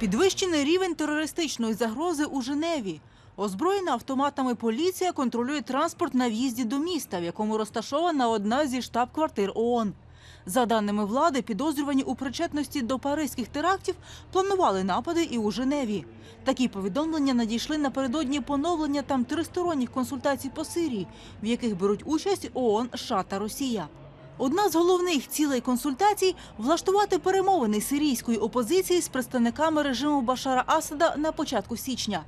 Підвищений рівень терористичної загрози у Женеві. Озброєна автоматами поліція контролює транспорт на в'їзді до міста, в якому розташована одна зі штаб-квартир ООН. За даними влади, підозрювані у причетності до паризьких терактів планували напади і у Женеві. Такі повідомлення надійшли напередодні поновлення там тристоронніх консультацій по Сирії, в яких беруть участь ООН, США та Росія. Одна з головних цілей консультацій влаштувати перемовини сирійської опозиції з представниками режиму Башара Асада на початку січня.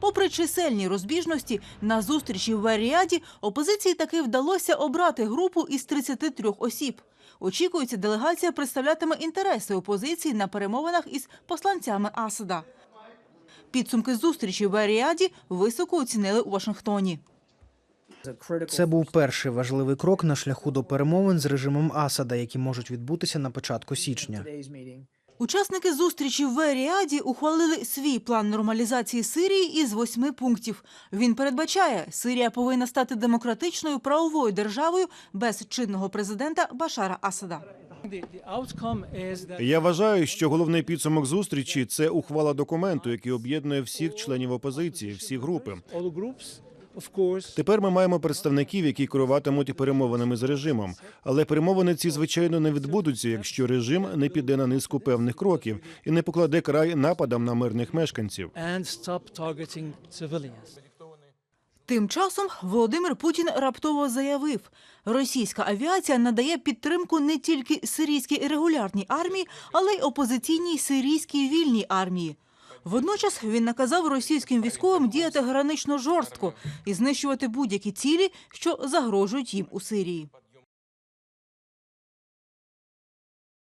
Попри чисельні розбіжності, на зустрічі в Варіаді опозиції таки вдалося обрати групу із 33 осіб. Очікується, делегація представлятиме інтереси опозиції на перемовинах із посланцями Асада. Підсумки зустрічі в Варіаді високо оцінили у Вашингтоні. Це був перший важливий крок на шляху до перемовин з режимом Асада, які можуть відбутися на початку січня. Учасники зустрічі в Варіаді ухвалили свій план нормалізації Сирії із восьми пунктів. Він передбачає, Сирія повинна стати демократичною правовою державою без чинного президента Башара Асада. Я вважаю, що головний підсумок зустрічі це ухвала документу, який об'єднує всіх членів опозиції, всі групи. Тепер ми маємо представників, які керуватимуть перемовинами з режимом. Але перемовини ці звичайно не відбудуться, якщо режим не піде на низку певних кроків і не покладе край нападам на мирних мешканців. Тим часом Володимир Путін раптово заявив, російська авіація надає підтримку не тільки сирійській регулярній армії, але й опозиційній сирійській вільній армії. Водночас він наказав російським військовим діяти гранично жорстко і знищувати будь-які цілі, що загрожують їм у Сирії.